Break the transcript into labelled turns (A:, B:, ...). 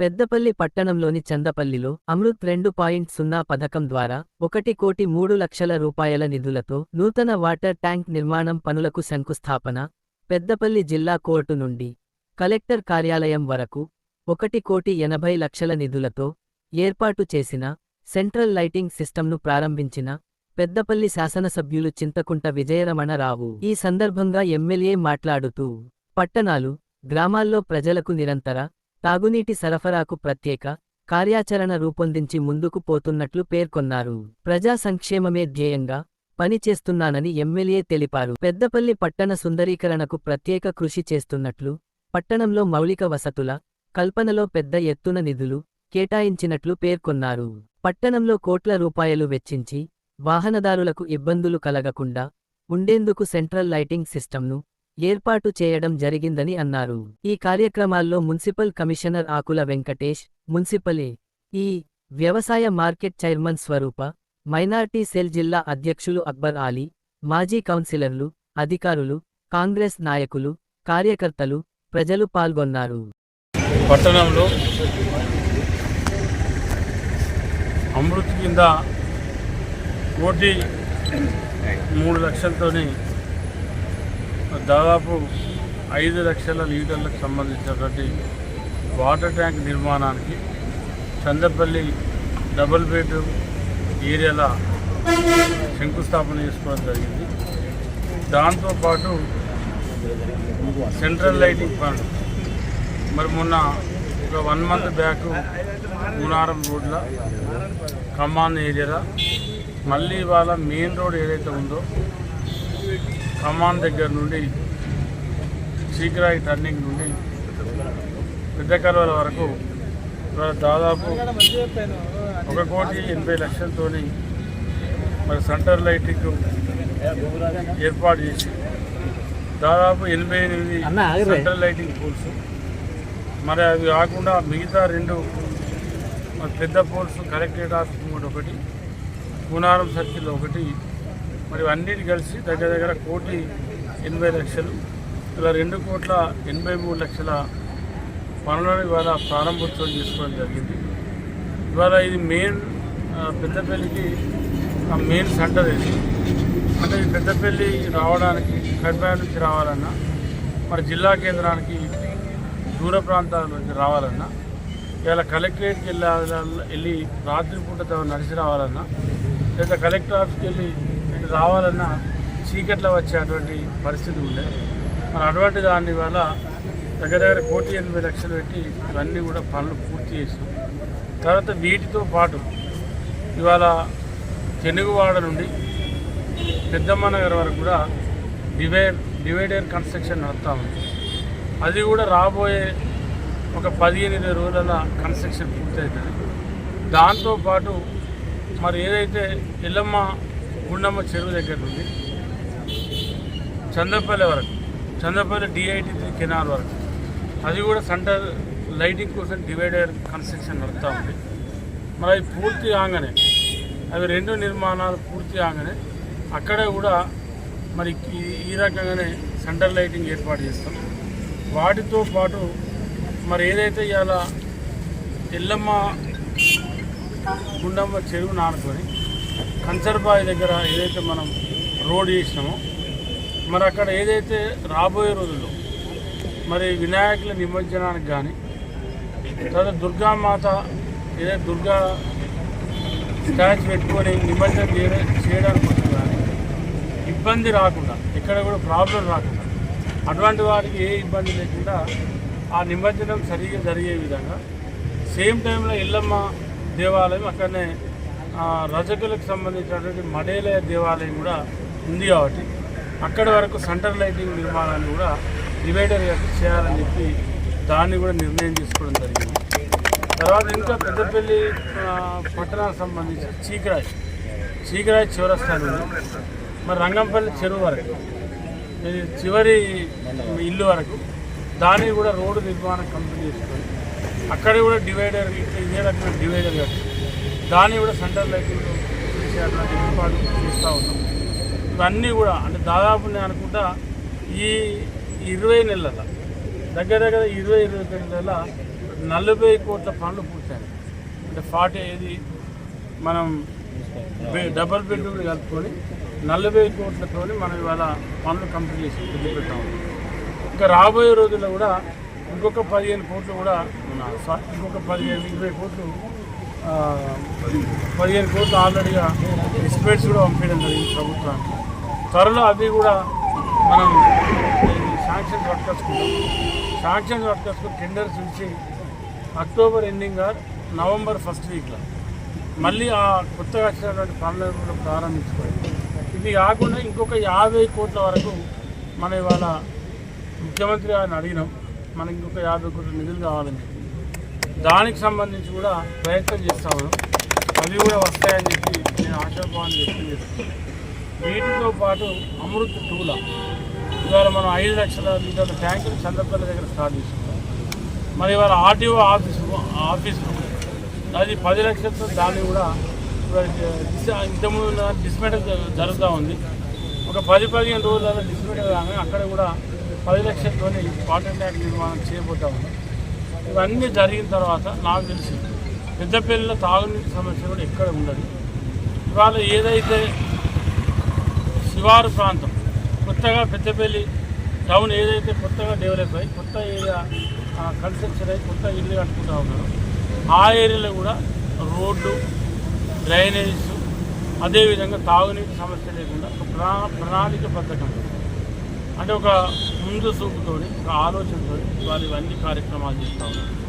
A: పెద్దపల్లి పట్టణంలోని చందపల్లిలో అమృత్ రెండు పాయింట్ సున్నా పథకం ద్వారా ఒకటి కోటి మూడు లక్షల రూపాయల నిధులతో నూతన వాటర్ ట్యాంక్ నిర్మాణం పనులకు శంకుస్థాపన పెద్దపల్లి జిల్లా కోర్టు నుండి కలెక్టర్ కార్యాలయం వరకు ఒకటి కోటి ఎనభై లక్షల నిధులతో ఏర్పాటు చేసిన సెంట్రల్ లైటింగ్ సిస్టంను ప్రారంభించిన పెద్దపల్లి శాసనసభ్యులు చింతకుంట విజయరమణరావు ఈ సందర్భంగా ఎమ్మెల్యే మాట్లాడుతూ పట్టణాలు గ్రామాల్లో ప్రజలకు నిరంతర తాగునీటి సరఫరాకు ప్రత్యేక కార్యాచరణ రూపొందించి ముందుకు పోతున్నట్లు పేర్కొన్నారు. ప్రజా సంక్షేమమే ధ్యేయంగా పనిచేస్తున్నానని ఎమ్మెల్యే తెలిపారు. పెద్దపల్లి పట్టణ సుందరీకరణకు ప్రత్యేక కృషి చేస్తున్నట్లు పట్టణంలో మౌలిక వసతుల కల్పనలో పెద్ద ఎత్తున నిధులు కేటాయించినట్లు పేర్కొన్నారు. పట్టణంలో కోట్ల రూపాయలు వెచ్చించి వాహనదారులకు ఇబ్బందులు కలగకుండా ఉండేందుకు సెంట్రల్ లైటింగ్ సిస్టంను ఏర్పాటు చేయడం జరిగిందని అన్నారు. ఈ కార్యక్రమాల్లో municipal commissioner Akula Venkatesh municipal ఈ వ్యవసాయ market chairman Swarupa minority cell జిల్లా అధ్యక్షులు అక్బర్ ఆలీ మాజీ కౌన్సిలర్లు అధికారులు కాంగ్రెస్ నాయకులు కార్యకర్తలు ప్రజలు పాల్గొన్నారు.
B: పట్టణంలో అమృత్ కింద కోటి మూడు లక్షలతోనే దాదాపు ఐదు లక్షల లీటర్లకు సంబంధించినటువంటి వాటర్ ట్యాంక్ నిర్మాణానికి చందపల్లి డబుల్ బెడ్రూమ్ ఏరియాల శంకుస్థాపన చేసుకోవడం జరిగింది. దాంతోపాటు సెంట్రల్ లైటింగ్ ఫండ్ మరి మొన్న ఒక వన్ మంత్ బ్యాక్ మునారం రోడ్ల ఖమ్మాన్ ఏరియాలో మళ్ళీ ఇవాళ మెయిన్ రోడ్ ఏదైతే ఉందో ఖమ్మాన్ దగ్గర నుండి చీకరాయి టర్నింగ్ నుండి పెద్ద కలవల వరకు దాదాపు ఒక కోటి ఎనభై లక్షలతోని మరి సెంటర్ లైటింగ్ ఏర్పాటు చేసి దాదాపు ఎనభై ఎనిమిది సెంట్రల్ లైటింగ్ పోల్స్. మరి అవి కాకుండా మిగతా రెండు మరి పెద్ద పోల్స్ కలెక్టరేట్ ఆఫీస్ ఒకటి కూనారం సర్కిల్ ఒకటి మరి అన్నిటి కలిసి దగ్గర దగ్గర కోటి ఎనభై లక్షలు ఇలా రెండు కోట్ల ఎనభై మూడు లక్షల పనులను ఇవాళ ప్రారంభోత్సవం చేసుకోవడం జరిగింది. ఇవాళ ఇది మెయిన్ పెద్దపల్లికి ఆ మెయిన్ సెంటర్ ఇది. అంటే ఈ పెద్దపల్లి రావడానికి కడ్బాయ్ నుంచి రావాలన్నా మరి జిల్లా కేంద్రానికి దూర ప్రాంతాల నుంచి రావాలన్నా ఇలా కలెక్టరేట్కి వెళ్ళాల వెళ్ళి రాత్రిపూట నడిచి రావాలన్నా లేదా కలెక్టర్ ఆఫీస్కి వెళ్ళి రావాలన్నా చీకట్లో వచ్చేటువంటి పరిస్థితి ఉండే. మరి అటువంటి దాన్ని వల్ల దగ్గర దగ్గర కోటి ఎనభై లక్షలు పెట్టి ఇవన్నీ కూడా పనులు పూర్తి చేసాం తర్వాత వీటితో పాటు ఇవాళ తెనుగువాడ నుండి పెద్దమ్మ నగర్ వరకు కూడా డివైడ్ డివైడర్ కన్స్ట్రక్షన్ నడుస్తూ ఉంది. అది కూడా రాబోయే ఒక పదిహేను ఇరవై రోజుల కన్స్ట్రక్షన్ పూర్తవుతుంది దాంతోపాటు మరి ఏదైతే ఎల్లమ్మ గుండమ్మ చెరువు దగ్గర నుండి చంద్రపల్లి వరకు చంద్రపల్లి డిఐటి త్రీ కెనాల్ వరకు. అది కూడా సెంటర్ లైటింగ్ కోసం డివైడర్ కన్స్ట్రక్షన్ నడుస్తూ ఉంది. మరి అది పూర్తి కాగానే అవి రెండు నిర్మాణాలు పూర్తి కాగానే అక్కడ కూడా మరి ఈ ఈ రకంగానే సెంటర్ లైటింగ్ ఏర్పాటు చేస్తాం. వాటితో పాటు మరి ఏదైతే ఇవాళ ఎల్లమ్మ గుండమ్మ చెరువు నానుకొని కంచర్బాయి దగ్గర ఏదైతే మనం రోడ్ చేసినామో మరి అక్కడ ఏదైతే రాబోయే రోజుల్లో మరి వినాయకుల నిమజ్జనానికి కానీ తర్వాత దుర్గామాత ఏదైతే దుర్గా స్టాచ్యూ పెట్టుకొని నిమజ్జనం చేయడం చేయడానికి వస్తుంది కానీ ఇబ్బంది రాకుండా ఎక్కడ కూడా ప్రాబ్లం రాకుండా అటువంటి వారికి ఏ ఇబ్బంది లేకుండా ఆ నిమజ్జనం సరిగ్గా జరిగే విధంగా సేమ్ టైంలో ఎల్లమ్మ దేవాలయం అక్కడనే రజకులకు సంబంధించినటువంటి మడేలయ దేవాలయం కూడా ఉంది కాబట్టి అక్కడ వరకు సెంటర్ లైటింగ్ నిర్మాణాన్ని కూడా డివైడర్ చేయాలని చెప్పి దాన్ని కూడా నిర్ణయం తీసుకోవడం జరిగింది. తర్వాత ఇంకా పెద్దపల్లి పట్టణానికి సంబంధించి చీకరాయి. చీకరాయి చివరస్థానం మరి రంగంపల్లి చెరువు వరకు. ఇది చివరి ఇల్లు వరకు. దాన్ని కూడా రోడ్డు నిర్మాణం కంప్లీట్ చేసుకొని అక్కడ కూడా డివైడర్ ఇదే రకమైన డివైడర్ కట్టి దాన్ని కూడా సెంటర్ లైటింగ్ చేయాలని ఏర్పాటు చేస్తూ ఉన్నాం. ఇవన్నీ కూడా అంటే దాదాపు నేను అనుకుంటా ఈ ఇరవై నెలల దగ్గర దగ్గర ఇరవై ఇరవై నెలల నలభై కోట్ల పనులు పూర్తయినాయి. అంటే ఫార్టీ ఇది మనం డబల్ బెడ్రూమ్లు కలుపుకొని నలభై కోట్లతోని మనం ఇవాళ పనులు కంప్లీట్ చేసి వదిలిపెట్టాము ఇంకా రాబోయే రోజుల్లో కూడా ఇంకొక పదిహేను కోట్లు కూడా ఉన్న- ఇంకొక పదిహేను ఇరవై కోట్లు పదిహేను కోట్లు ఆల్రెడీగా ఎస్పెట్స్ కూడా పంపించడం జరిగింది ప్రభుత్వానికి. త్వరలో అవి కూడా మనం శాంక్షన్స్ పట్టుకొచ్చుకుంటాం. శాంక్షన్స్ పట్టుకొచ్చుకుని టెండర్స్ ఇచ్చి అక్టోబర్ ఎండింగ్ నవంబర్ ఫస్ట్ వీక్లో మళ్ళీ ఆ కొత్తగా వచ్చినటువంటి పనులను కూడా ప్రారంభించుకోవాలి. ఇది కాకుండా ఇంకొక యాభై కోట్ల వరకు మనం ఇవాళ ముఖ్యమంత్రి గారిని అడిగినాం. మనకి ఇంకొక యాభై కోట్ల నిధులు కావాలని చెప్పి. దానికి సంబంధించి కూడా ప్రయత్నం చేస్తాము అవి కూడా వస్తాయని చెప్పి నేను ఆశాభావాన్ని వ్యక్తం చేస్తున్నాను. వీటితో పాటు అమృత్ టూల. ఇవాళ మనం ఐదు లక్షల లీటర్ల ట్యాంకులు చంద్రపల్లి దగ్గర స్టార్ట్ చేసుకున్నాం మరి ఇవాళ ఆర్టీఓ ఆఫీసు ఆఫీసు అది పది లక్షలతో దాన్ని కూడా ఇంతకుముందు ఉన్న జరుగుతూ ఉంది. ఒక పది పదిహేను రోజులలో డిస్మెటల్ కానీ అక్కడ కూడా పది లక్షలతోనే వాటర్ ట్యాంక్ నిర్మాణం చేయబోతా ఉన్నాం ఇవన్నీ జరిగిన తర్వాత నాకు తెలిసి పెద్దపల్లిలో తాగునీటి సమస్య కూడా ఎక్కడ ఉండదు. ఇవాళ ఏదైతే శివారు ప్రాంతం కొత్తగా పెద్దపల్లి టౌన్ ఏదైతే కొత్తగా డెవలప్ అయ్యి కొత్త ఏరియా కన్స్ట్రక్షన్ అయ్యి కొత్త ఇల్లు కట్టుకుంటా ఉన్నారు ఆ ఏరియాలో కూడా రోడ్లు డ్రైనేజెస్ అదేవిధంగా తాగునీటి సమస్య లేకుండా ఒక ప్రణా ప్రణాళిక పథకం అంటే ఒక ముందు చూపుతోని ఒక ఆలోచనతో వారి ఇవన్నీ కార్యక్రమాలు చేస్తూ ఉన్నారు.